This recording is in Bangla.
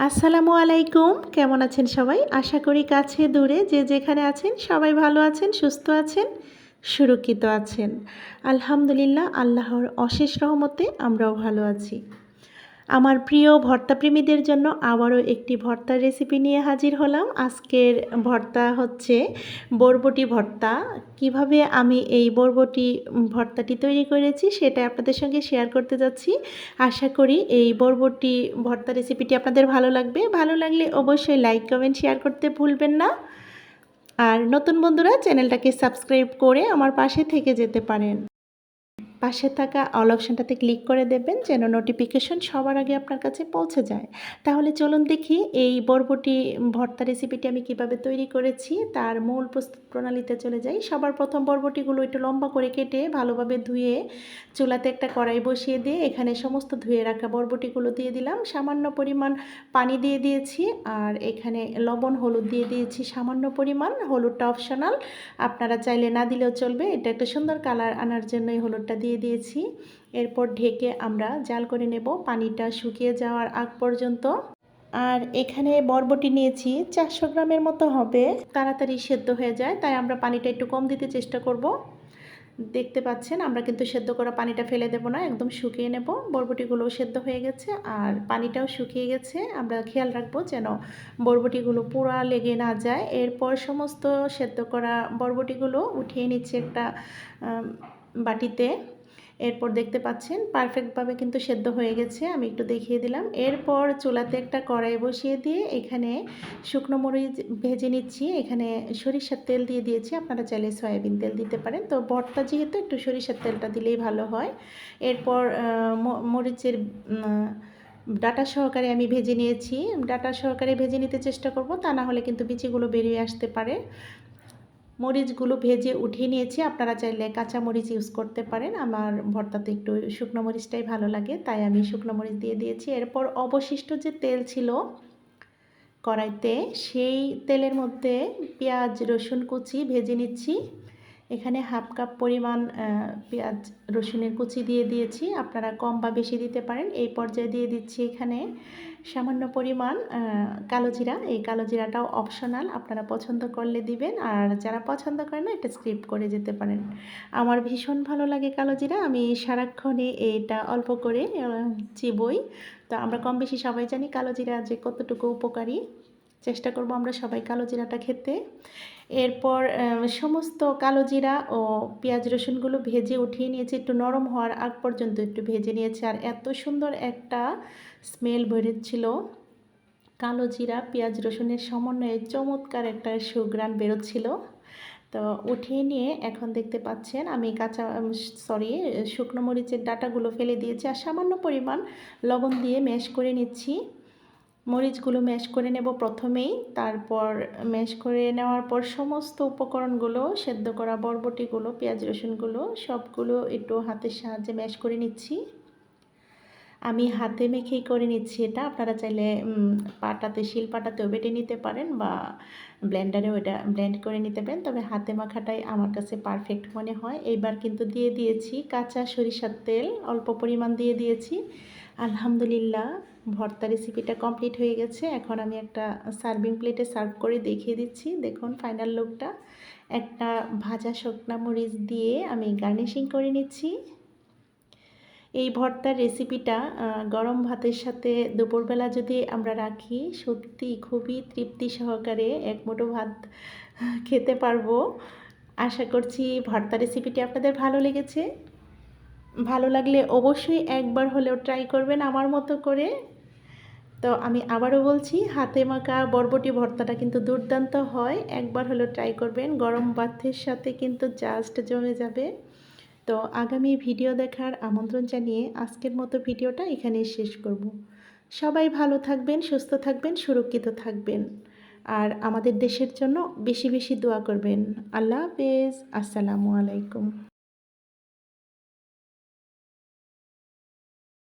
আসসালামু আলাইকুম। কেমন আছেন সবাই? আশা করি কাছে দূরে যে যেখানে আছেন সবাই ভালো আছেন, সুস্থ আছেন, সুরক্ষিত আছেন। আলহামদুলিল্লাহ, আল্লাহর অশেষ রহমতে আমরাও ভালো আছি। আমার প্রিয় ভর্তা প্রেমীদের জন্য আবারও একটি ভর্তার রেসিপি নিয়ে হাজির হলাম। আজকের ভর্তা হচ্ছে বরবটি ভর্তা। কীভাবে আমি এই বরবটি ভর্তাটি তৈরি করেছি সেটা আপনাদের সঙ্গে শেয়ার করতে যাচ্ছি। আশা করি এই বরবটি ভর্তা রেসিপিটি আপনাদের ভালো লাগবে। ভালো লাগলে অবশ্যই লাইক কমেন্ট শেয়ার করতে ভুলবেন না। আর নতুন বন্ধুরা চ্যানেলটাকে সাবস্ক্রাইব করে আমার পাশে থেকে যেতে পারেন। পাশে থাকা অল অপশানটাতে ক্লিক করে দেবেন যেন নোটিফিকেশন সবার আগে আপনার কাছে পৌঁছে যায়। তাহলে চলুন দেখি এই বরবটি ভর্তা রেসিপিটি আমি কীভাবে তৈরি করেছি, তার মূল প্রস্তুত প্রণালীতে চলে যাই। সবার প্রথম বরবটিগুলো একটু লম্বা করে কেটে ভালোভাবে ধুয়ে চুলাতে একটা কড়াই বসিয়ে দিয়ে এখানে সমস্ত ধুয়ে রাখা বরবটিগুলো দিয়ে দিলাম। সামান্য পরিমাণ পানি দিয়ে দিয়েছি আর এখানে লবণ, হলুদ দিয়ে দিয়েছি। সামান্য পরিমাণ হলুদটা অপশনাল আপনারা চাইলে না দিলেও চলবে। এটা একটা সুন্দর কালার আনার জন্য এই হলুদটা দিয়ে দিয়েছি। এরপর ঢেকে আমরা জাল করে নেব। পানিটা শুকিয়ে যাওয়ার আগ পর্যন্ত। আর এখানে বরবটি নিয়েছি। চারশো গ্রামের মতো হবে। তাড়াতাড়ি সেদ্ধ হয়ে যায়, তাই আমরা পানিটা একটু কম দিতে চেষ্টা করব। দেখতে পাচ্ছেন, আমরা কিন্তু সেদ্ধ করা পানিটা ফেলে দেব না, একদম শুকিয়ে নেব। বরবটিগুলোও সেদ্ধ হয়ে গেছে, আর পানিটাও শুকিয়ে গেছে। আমরা খেয়াল রাখব যেন বরবটিগুলো পুরা লেগে না যায়। এরপর সমস্ত সেদ্ধ করা বরবটিগুলো উঠিয়ে নিচ্ছে একটা বাটিতে। এরপর দেখতে পাচ্ছেন পারফেক্টভাবে কিন্তু সেদ্ধ হয়ে গেছে, আমি একটু দেখিয়ে দিলাম। এরপর চুলাতে একটা কড়াই বসিয়ে দিয়ে এখানে শুকনো মরিচ ভেজে নিচ্ছি। এখানে সরিষার তেল দিয়ে দিয়েছি, আপনারা চাইলে সয়াবিন তেল দিতে পারেন। তো বটটা যেহেতু একটু সরিষার তেলটা দিলেই ভালো হয়। এরপর মরিচের ডাটা সহকারে আমি ভেজে নিয়েছি। ডাটা সহকারে ভেজে নিতে চেষ্টা করব, তা না হলে কিন্তু বিচিগুলো বেরিয়ে আসতে পারে। মরিচগুলো ভেজে উঠিয়ে নিয়েছি। আপনারা চাইলে কাঁচা মরিচ ইউজ করতে পারেন। আমার ভর্তাতে একটু শুকনো মরিচটাই ভালো লাগে, তাই আমি শুকনো মরিচ দিয়ে দিয়েছি। এরপর অবশিষ্ট যে তেল ছিল কড়াইতে, সেই তেলের মধ্যে পেঁয়াজ, রসুন কুচি ভেজে নিচ্ছি। এখানে হাফ কাপ পরিমাণ পেঁয়াজ রসুনের কুচি দিয়ে দিয়েছি। আপনারা কম বা বেশি দিতে পারেন। এই পর্যায়ে দিয়ে দিচ্ছি এখানে সামান্য পরিমাণ কালো জিরা। এই কালো জিরাটাও অপশনাল আপনারা পছন্দ করলে দিবেন। আর যারা পছন্দ করে না, এটা স্ক্রিপ করে যেতে পারেন। আমার ভীষণ ভালো লাগে কালো জিরা। আমি সারাক্ষণে এটা অল্প করে চিবই। তো আমরা কম বেশি সবাই জানি কালো জিরা যে কতটুকু উপকারী। চেষ্টা করব আমরা সবাই কালো জিরাটা খেতে। এরপর সমস্ত কালো জিরা ও পেঁয়াজ রসুনগুলো ভেজে উঠিয়ে নিয়েছি। একটু নরম হওয়ার আগ পর্যন্ত একটু ভেজে নিয়েছি। আর এত সুন্দর একটা স্মেল বেরোচ্ছিল। কালো জিরা, পেঁয়াজ রসুনের সমন্বয়ে চমৎকার একটা সুগ্রান বেরোচ্ছিল। তো উঠিয়ে নিয়ে এখন দেখতে পাচ্ছেন, আমি কাঁচা সরি, শুকনো মরিচের ডাটাগুলো ফেলে দিয়েছি। আর সামান্য পরিমাণ লবণ দিয়ে ম্যাশ করে নিচ্ছি। মরিচগুলো ম্যাশ করে নেব প্রথমেই, তারপর ম্যাশ করে নেওয়ার পর সমস্ত উপকরণগুলো সেদ্ধ করা বরবটিগুলো, পেঁয়াজ রসুনগুলো, সবগুলো একটু হাতের সাহায্যে ম্যাশ করে নিচ্ছি। আমি হাতে মেখেই করে নিচ্ছি এটা, আপনারা চাইলে পাটাতে, শিল পাটাতেও বেটে নিতে পারেন বা ব্লেন্ডারেও এটা ব্লেন্ড করে নিতে পারেন। তবে হাতে মাখাটাই আমার কাছে পারফেক্ট মনে হয়। এইবার কিন্তু দিয়ে দিয়েছি কাঁচা সরিষার তেল, অল্প পরিমাণ দিয়ে দিয়েছি। আলহামদুলিল্লাহ। ভর্তা রেসিপিটা কমপ্লিট হয়ে গেছে। এখন আমি একটা সার্ভিং প্লেটে সার্ভ করে দেখিয়ে দিচ্ছি। দেখুন ফাইনাল লুকটা একটা ভাজা শুকনা মরিচ দিয়ে আমি গার্নিশিং করে নিচ্ছি। এই ভর্তার রেসিপিটা গরম ভাতের সাথে দুপুরবেলা যদি আমরা রাখি, সত্যি খুবই তৃপ্তি সহকারে এক মুঠো ভাত খেতে পারব। আশা করছি ভর্তা রেসিপিটি আপনাদের ভালো লেগেছে। ভালো লাগলে অবশ্যই একবার হলেও ট্রাই করবেন আমার মতো করে। তো আমি আবারও বলছি, হাতে মাখা বরবটি ভর্তাটা কিন্তু দুর্দান্ত হয়। একবার হলেও ট্রাই করবেন, গরম ভাতের সাথে কিন্তু জাস্ট জমে যাবে। তো আগামী ভিডিও দেখার আমন্ত্রণ জানিয়ে আজকের মতো ভিডিওটা এখানেই শেষ করব। সবাই ভালো থাকবেন, সুস্থ থাকবেন, সুরক্ষিত থাকবেন। আর আমাদের দেশের জন্য বেশি বেশি দোয়া করবেন। আল্লাহ হাফেজ, আসসালামু আলাইকুম।